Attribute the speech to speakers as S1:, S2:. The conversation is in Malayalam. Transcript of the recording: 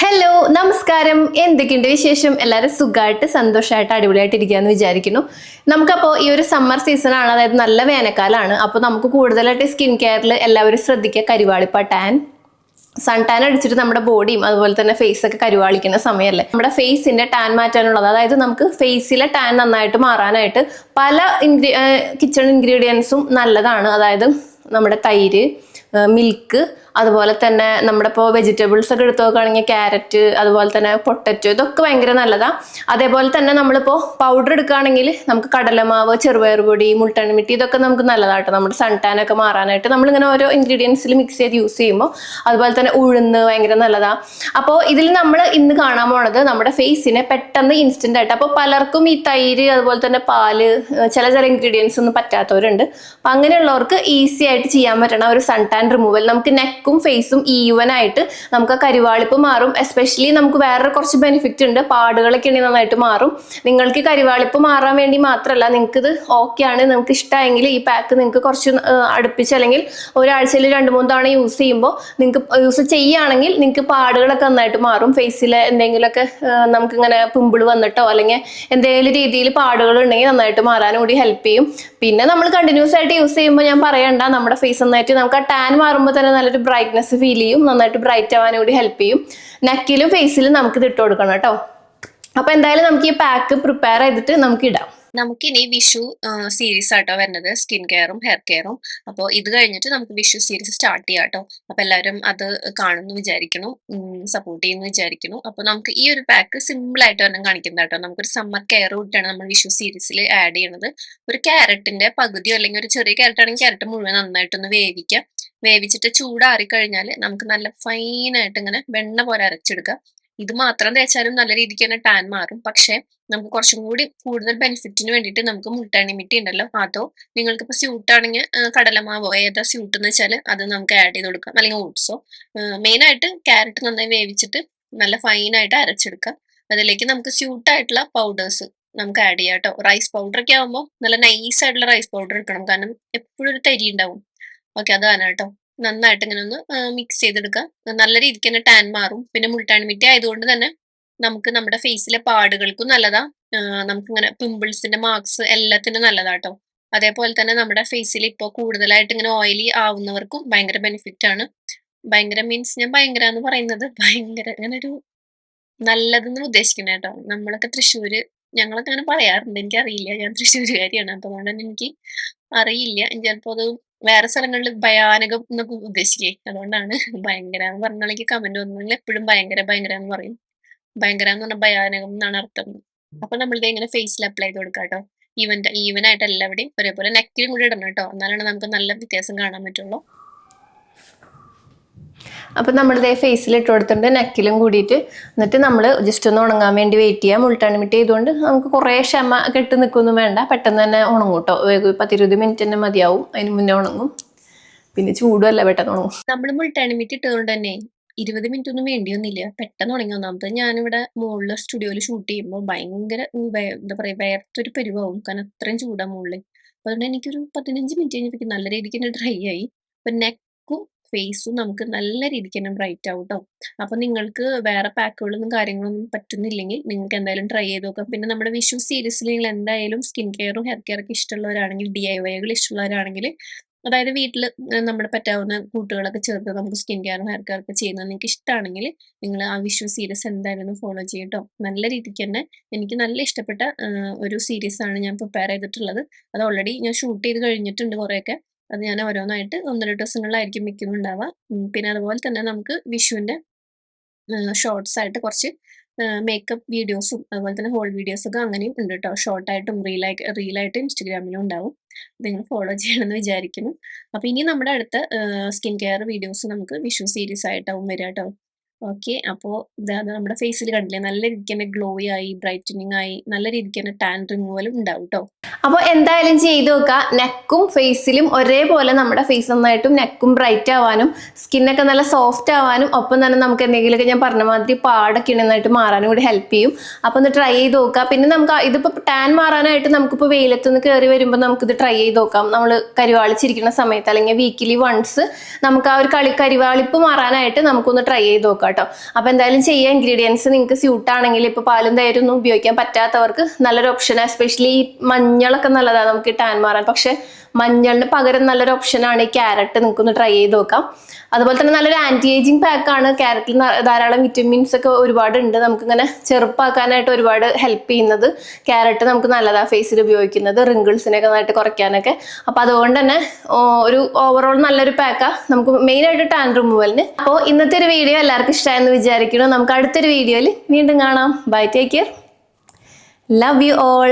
S1: ഹലോ നമസ്കാരം. എന്തൊക്കെയുണ്ട് വിശേഷം? എല്ലാവരും സുഖമായിട്ട് സന്തോഷമായിട്ട് അടിപൊളിയായിട്ട് ഇരിക്കുകയെന്ന് വിചാരിക്കുന്നു. നമുക്കപ്പോൾ ഈ ഒരു സമ്മർ സീസണാണ് അതായത് നല്ല വേനൽക്കാലമാണ് അപ്പോൾ നമുക്ക് കൂടുതലായിട്ട് സ്കിൻ കെയറിൽ എല്ലാവരും ശ്രദ്ധിക്കുക. കരിവാളിപ്പ ടാൻ സൺ ടാൻ അടിച്ചിട്ട് നമ്മുടെ ബോഡിയും അതുപോലെ തന്നെ ഫേസ് ഒക്കെ കരുവാളിക്കുന്ന സമയമല്ലേ നമ്മുടെ ഫേസിന്റെ ടാൻ മാറ്റാനുള്ളത്. അതായത് നമുക്ക് ഫേസിലെ ടാൻ നന്നായിട്ട് മാറാനായിട്ട് പല ഇൻഗ്രീ കിച്ചൺ ഇൻഗ്രീഡിയൻസും നല്ലതാണ്. അതായത് നമ്മുടെ തൈര് മിൽക്ക് അതുപോലെ തന്നെ നമ്മുടെ ഇപ്പോൾ വെജിറ്റബിൾസ് ഒക്കെ എടുത്ത് നോക്കുകയാണെങ്കിൽ ക്യാരറ്റ് അതുപോലെ തന്നെ പൊട്ടറ്റോ ഇതൊക്കെ ഭയങ്കര നല്ലതാണ് അതേപോലെ തന്നെ നമ്മളിപ്പോൾ പൗഡർ എടുക്കുകയാണെങ്കിൽ നമുക്ക് കടലമാവ് ചെറുപയർ പൊടി മുൾട്ടണിമിട്ടി ഇതൊക്കെ നമുക്ക് നല്ലതാട്ടോ. നമ്മുടെ സൺടാനൊക്കെ മാറാനായിട്ട് നമ്മളിങ്ങനെ ഓരോ ഇൻഗ്രീഡിയൻസിൽ മിക്സ് ചെയ്ത് യൂസ് ചെയ്യുമ്പോൾ അതുപോലെ തന്നെ ഉഴുന്ന് ഭയങ്കര നല്ലതാണ് അപ്പോൾ ഇതിൽ നമ്മൾ ഇന്ന് കാണാൻ പോണത് നമ്മുടെ ഫേസിനെ പെട്ടെന്ന് ഇൻസ്റ്റന്റ് ആയിട്ട് അപ്പോൾ പലർക്കും ഈ തൈര് അതുപോലെ തന്നെ പാൽ ചില ചില ഇൻഗ്രീഡിയൻസ് ഒന്നും പറ്റാത്തവരുണ്ട്. അപ്പം അങ്ങനെയുള്ളവർക്ക് ഈസി ആയിട്ട് ചെയ്യാൻ പറ്റണ ഒരു സൺടാൻ റിമൂവൽ നമുക്ക് നെക്കും ഫേസും ഈവൻ ആയിട്ട് നമുക്ക് കരിവാളിപ്പ് മാറും. എസ്പെഷ്യലി നമുക്ക് വേറെ കുറച്ച് ബെനിഫിറ്റ് ഉണ്ട്. പാടുകളൊക്കെ ഉണ്ടെങ്കിൽ നന്നായിട്ട് മാറും. നിങ്ങൾക്ക് കരിവാളിപ്പ് മാറാൻ വേണ്ടി മാത്രമല്ല നിങ്ങൾക്ക് ഇത് ഓക്കെ ആണ്. നിങ്ങൾക്ക് ഇഷ്ടമായെങ്കിൽ ഈ പാക്ക് നിങ്ങൾക്ക് കുറച്ച് അടുപ്പിച്ച് അല്ലെങ്കിൽ ഒരാഴ്ചയിൽ രണ്ട് മൂന്ന് തവണ യൂസ് ചെയ്യുമ്പോൾ നിങ്ങൾക്ക് യൂസ് ചെയ്യുകയാണെങ്കിൽ നിങ്ങൾക്ക് പാടുകളൊക്കെ നന്നായിട്ട് മാറും. ഫേസിലെ എന്തെങ്കിലുമൊക്കെ നമുക്ക് ഇങ്ങനെ പിമ്പിൾ വന്നിട്ടോ അല്ലെങ്കിൽ എന്തെങ്കിലും രീതിയിൽ പാടുകൾ ഉണ്ടെങ്കിൽ നന്നായിട്ട് മാറാനും കൂടി ഹെൽപ്പ് ചെയ്യും. പിന്നെ നമ്മൾ കണ്ടിന്യൂസ് ആയിട്ട് യൂസ് ചെയ്യുമ്പോൾ ഞാൻ പറയണ്ട നമ്മുടെ ഫേസ് നന്നായിട്ട് നമുക്ക് ആ ടാൻ മാറുമ്പോൾ തന്നെ നല്ലൊരു ബ്രൈറ്റ്നസ് ഫീൽ ചെയ്യും നന്നായിട്ട് ബ്രൈറ്റ് ആവാനും കൂടി ഹെൽപ്പ് ചെയ്യും. നെക്കിലും ഫേസിലും നമുക്ക് ഇത് ഇട്ട് കൊടുക്കണം കേട്ടോ. അപ്പൊ എന്തായാലും നമുക്ക് ഈ പാക്ക് പ്രിപ്പയർ ചെയ്തിട്ട് നമുക്ക് ഇടാം.
S2: നമുക്കിനി വിഷു സീരീസ് ആട്ടോ വരുന്നത്. സ്കിൻ കെയറും ഹെയർ കെയറും അപ്പോൾ ഇത് കഴിഞ്ഞിട്ട് നമുക്ക് വിഷു സീരീസ് സ്റ്റാർട്ട് ചെയ്യാം കേട്ടോ. അപ്പോൾ എല്ലാവരും അത് കാണുമെന്ന് വിചാരിക്കണം സപ്പോർട്ട് ചെയ്യുന്നു വിചാരിക്കുന്നു. അപ്പോൾ നമുക്ക് ഈ ഒരു പാക്ക് സിമ്പിൾ ആയിട്ട് തന്നെ കാണിക്കുന്നത് കേട്ടോ. നമുക്കൊരു സമ്മർ കെയർ കൂട്ടിയാണ് നമ്മൾ വിഷു സീരീസിൽ ആഡ് ചെയ്യുന്നത് ഒരു ക്യാരറ്റിന്റെ പകുതിയോ അല്ലെങ്കിൽ ഒരു ചെറിയ ക്യാരറ്റ് ആണെങ്കിൽ ക്യാരറ്റ് മുഴുവൻ നന്നായിട്ടൊന്ന് വേവിക്കുക വേവിച്ചിട്ട് ചൂടാറി കഴിഞ്ഞാൽ നമുക്ക് നല്ല ഫൈനായിട്ട് ഇങ്ങനെ വെണ്ണ പോലെ അരച്ചെടുക്കുക. ഇത് മാത്രം തേച്ചാലും നല്ല രീതിക്ക് തന്നെ ടാൻ മാറും. പക്ഷേ നമുക്ക് കുറച്ചും കൂടി കൂടുതൽ ബെനിഫിറ്റിന് വേണ്ടിയിട്ട് നമുക്ക് മുൾട്ടാണിമിറ്റി ഉണ്ടല്ലോ. അതോ നിങ്ങൾക്ക് ഇപ്പൊ സ്യൂട്ടാണെങ്കിൽ കടലമാവോ ഏതാ സ്യൂട്ട് എന്ന് വെച്ചാൽ അത് നമുക്ക് ആഡ് ചെയ്ത് കൊടുക്കാം. അല്ലെങ്കിൽ ഓട്സോ. മെയിൻ ആയിട്ട് ക്യാരറ്റ് നന്നായി വേവിച്ചിട്ട് നല്ല ഫൈൻ ആയിട്ട് അരച്ചെടുക്കാം അതിലേക്ക് നമുക്ക് സ്യൂട്ടായിട്ടുള്ള പൗഡേഴ്സ് നമുക്ക് ആഡ് ചെയ്യാം കേട്ടോ. റൈസ് പൗഡർ ഒക്കെ ആകുമ്പോൾ നല്ല നൈസ് ആയിട്ടുള്ള റൈസ് പൗഡർ എടുക്കണം. കാരണം എപ്പോഴും ഒരു തരി ഉണ്ടാവും. ഓക്കെ അതാണ് കേട്ടോ. നന്നായിട്ട് ഇങ്ങനെ ഒന്ന് മിക്സ് ചെയ്തെടുക്കുക. നല്ല രീതിക്ക് തന്നെ ടാൻ മാറും. പിന്നെ മുൾട്ടാണിമിറ്റി ആയതുകൊണ്ട് തന്നെ നമുക്ക് നമ്മുടെ ഫേസിലെ പാടുകൾക്കും നല്ലതാ. നമുക്ക് ഇങ്ങനെ പിമ്പിൾസിന്റെ മാർക്സ് എല്ലാത്തിനും നല്ലതാട്ടോ അതേപോലെ തന്നെ നമ്മുടെ ഫേസിൽ ഇപ്പോൾ കൂടുതലായിട്ട് ഇങ്ങനെ ഓയിലി ആവുന്നവർക്കും ഭയങ്കര ബെനിഫിറ്റ് ആണ്. ഭയങ്കര മീൻസ് ഞാൻ ഭയങ്കര എന്ന് പറയുന്നത് ഭയങ്കര അങ്ങനെ ഒരു നല്ലതെന്ന് ഉദ്ദേശിക്കുന്നത് കേട്ടോ. നമ്മളൊക്കെ തൃശ്ശൂര് ഞങ്ങളൊക്കെ അങ്ങനെ പറയാറുണ്ട്. എനിക്കറിയില്ല. ഞാൻ തൃശ്ശൂരുകാരിയാണ്. അപ്പൊ അതുകൊണ്ട് തന്നെ എനിക്ക് അറിയില്ല. ചിലപ്പോൾ അത് വേറെ സ്ഥലങ്ങളിൽ ഭയാനകം എന്നൊക്കെ ഉദ്ദേശിക്കേ. അതുകൊണ്ടാണ് ഭയങ്കര എന്ന് പറഞ്ഞാലേക്ക് കമന്റ് വന്നെങ്കിൽ എപ്പോഴും ഭയങ്കര ഭയങ്കര എന്ന് പറയും. ഭയങ്കര എന്ന് പറഞ്ഞാൽ ഭയാനകം എന്നാണ് അർത്ഥം. അപ്പൊ നമ്മളിത് ഇങ്ങനെ ഫേസിൽ അപ്ലൈ ചെയ്ത് കൊടുക്കാം കേട്ടോ ഈവൻ ഈവൻ ആയിട്ട് എല്ലാവരുടെയും ഒരേപോലെ നെക്കിലും കൂടി ഇടണം കേട്ടോ എന്നാലാണ് നമുക്ക് നല്ല വ്യത്യാസം കാണാൻ പറ്റുള്ളൂ.
S1: അപ്പം നമ്മളിതേ ഫേസിൽ ഇട്ട് കൊടുത്തിട്ടുണ്ട് നെക്കിലും കൂടിയിട്ട്. എന്നിട്ട് നമ്മൾ ജസ്റ്റ് ഒന്ന് ഉണങ്ങാൻ വേണ്ടി വെയിറ്റ് ചെയ്യാം. ഉൾട്ടണമിറ്റ് ചെയ്തുകൊണ്ട് നമുക്ക് കുറേ ക്ഷമ കെട്ട് നിൽക്കൊന്നും വേണ്ട. പെട്ടെന്ന് തന്നെ ഉണങ്ങും കേട്ടോ. പത്തിരുപത് മിനിറ്റ് തന്നെ മതിയാവും. അതിന് മുന്നേ ഉണങ്ങും. പിന്നെ ചൂടുമല്ല പെട്ടെന്ന് ഉണങ്ങും.
S2: നമ്മൾ മുൾട്ടാണിമിറ്റ് ഇട്ടതുകൊണ്ട് തന്നെ ഇരുപത് മിനിറ്റ് ഒന്നും വേണ്ടിയൊന്നുമില്ല. പെട്ടെന്ന് ഉണങ്ങി ഒന്നാമത് ഞാനിവിടെ മുകളിൽ സ്റ്റുഡിയോയിൽ ഷൂട്ട് ചെയ്യുമ്പോൾ ഭയങ്കര എന്താ പറയുക വേർത്തൊരു പരിവാവും. കാരണം അത്രയും ചൂടാ മുകളിൽ അപ്പോൾ അതുകൊണ്ട് എനിക്കൊരു പതിനഞ്ച് മിനിറ്റ് കഴിഞ്ഞപ്പോഴേക്കും നല്ല രീതിക്ക് തന്നെ ഡ്രൈ ആയി. അപ്പൊ നെക്കും ഫേസും നമുക്ക് നല്ല രീതിക്ക് തന്നെ ബ്രൈറ്റ് ആവും കേട്ടോ അപ്പൊ നിങ്ങൾക്ക് വേറെ പാക്കുകളൊന്നും കാര്യങ്ങളൊന്നും പറ്റുന്നില്ലെങ്കിൽ നിങ്ങൾക്ക് എന്തായാലും ട്രൈ ചെയ്ത് നോക്കാം. പിന്നെ നമ്മുടെ വിഷു സീരീസിൽ നിങ്ങൾ എന്തായാലും സ്കിൻ കെയറും ഹെയർ കെയർ ഒക്കെ ഇഷ്ടമുള്ളവരാണെങ്കിൽ ഡി ഐ വൈകൾ ഇഷ്ടമുള്ളവരാണെങ്കിൽ അതായത് വീട്ടിൽ നമ്മുടെ പറ്റാവുന്ന കൂട്ടുകളൊക്കെ ചേർത്ത് നമുക്ക് സ്കിൻ കെയറും ഹെയർ കെയർ ഒക്കെ ചെയ്യുന്നത് നിങ്ങൾക്ക് ഇഷ്ടമാണെങ്കിൽ നിങ്ങൾ ആ വിഷു സീരീസ് എന്തായാലും ഫോളോ ചെയ്യട്ടോ. നല്ല രീതിക്ക് തന്നെ എനിക്ക് നല്ല ഇഷ്ടപ്പെട്ട ഒരു സീരീസ് ആണ് ഞാൻ പ്രിപ്പയർ ചെയ്തിട്ടുള്ളത്. അത് ഓൾറെഡി ഞാൻ ഷൂട്ട് ചെയ്ത് കഴിഞ്ഞിട്ടുണ്ട് കുറേയൊക്കെ. അത് ഞാൻ ഓരോന്നായിട്ട് ഒന്ന് രണ്ട് ദിവസങ്ങളിലായിരിക്കും മിക്കുന്നുണ്ടാവുക പിന്നെ അതുപോലെ തന്നെ നമുക്ക് വിഷുവിന്റെ ഷോർട്സ് ആയിട്ട് കുറച്ച് മേക്കപ്പ് വീഡിയോസും അതുപോലെ തന്നെ ഹോൾ വീഡിയോസ് ഒക്കെ അങ്ങനെയും ഉണ്ട് കേട്ടോ ഷോർട്ടായിട്ടും റീലായി റീലായിട്ടും ഇൻസ്റ്റഗ്രാമിലും ഉണ്ടാവും. നിങ്ങൾ ഫോളോ ചെയ്യണമെന്ന് വിചാരിക്കുന്നു. അപ്പോൾ ഇനി നമ്മുടെ അടുത്ത സ്കിൻ കെയർ വീഡിയോസ് നമുക്ക് വിഷു സീരീസ് ആയിട്ടാവും വരിക കേട്ടോ ഓക്കെ. അപ്പോൾ ഇതാ നമ്മുടെ ഫേസിൽ കണ്ടില്ലേ? നല്ല രീതിക്ക് തന്നെ ഗ്ലോ ആയി ബ്രൈറ്റനിങ് ആയി നല്ല രീതിക്ക് തന്നെ ടാൻ റിമൂവലും ഉണ്ടാവും കേട്ടോ
S1: അപ്പോൾ എന്തായാലും ചെയ്ത് നോക്കുക നെക്കും ഫേസിലും ഒരേപോലെ നമ്മുടെ ഫേസ് നന്നായിട്ടും നെക്കും ബ്രൈറ്റ് ആവാനും സ്കിന്നൊക്കെ നല്ല സോഫ്റ്റ് ആവാനും ഒപ്പം തന്നെ നമുക്ക് എന്തെങ്കിലുമൊക്കെ ഞാൻ പറഞ്ഞ മാതിരി പാടൊക്കെ നന്നായിട്ട് മാറാനും കൂടി ഹെൽപ്പ് ചെയ്യും. അപ്പോൾ ഒന്ന് ട്രൈ ചെയ്ത് നോക്കുക പിന്നെ നമുക്ക് ഇതിപ്പോൾ ടാൻ മാറാനായിട്ട് നമുക്കിപ്പോൾ വെയിലത്ത് നിന്ന് കയറി വരുമ്പോൾ നമുക്കിത് ട്രൈ ചെയ്ത് നോക്കാം. നമ്മൾ കരിവാളിച്ചിരിക്കുന്ന സമയത്ത് അല്ലെങ്കിൽ വീക്കിലി വൺസ് നമുക്ക് ആ ഒരു കളി കരിവാളിപ്പ് മാറാനായിട്ട് നമുക്കൊന്ന് ട്രൈ ചെയ്ത് നോക്കാം കേട്ടോ. അപ്പോൾ എന്തായാലും ചെയ്യുക ഇൻഗ്രീഡിയൻസ് നിങ്ങൾക്ക് സ്യൂട്ട് ആണെങ്കിൽ ഇപ്പോൾ പാലും തൈരും ഒന്നും ഉപയോഗിക്കാൻ പറ്റാത്തവർക്ക് നല്ലൊരു ഓപ്ഷൻ എസ്പെഷ്യലി മഞ്ഞളൊക്കെ നല്ലതാണ് നമുക്ക് ടാൻ മാറാൻ. പക്ഷെ മഞ്ഞളിന് പകരം നല്ലൊരു ഓപ്ഷനാണ് ഈ ക്യാരറ്റ് നിങ്ങൾക്കൊന്ന് ട്രൈ ചെയ്ത് നോക്കാം. അതുപോലെ തന്നെ നല്ലൊരു ആന്റി ഏജിങ് പാക്കാണ് ക്യാരറ്റിൽ ധാരാളം വിറ്റമിൻസ് ഒക്കെ ഒരുപാട് ഉണ്ട് നമുക്ക് ഇങ്ങനെ ചെറുപ്പാക്കാനായിട്ട് ഒരുപാട് ഹെൽപ്പ് ചെയ്യുന്നത് ക്യാരറ്റ് നമുക്ക് നല്ലതാണ് ഫേസിൽ ഉപയോഗിക്കുന്നത്. റിങ്കിൾസിനൊക്കെ നന്നായിട്ട് കുറയ്ക്കാനൊക്കെ. അപ്പോൾ അതുകൊണ്ട് തന്നെ ഒരു ഓവറോൾ നല്ലൊരു പാക്കാണ് നമുക്ക് മെയിനായിട്ട് ടാൻ റിമൂവലിന് അപ്പോൾ ഇന്നത്തെ ഒരു വീഡിയോ എല്ലാവർക്കും ഇഷ്ടമായെന്ന് വിചാരിക്കുന്നു. നമുക്ക് അടുത്തൊരു വീഡിയോയിൽ വീണ്ടും കാണാം. Bye take care love you all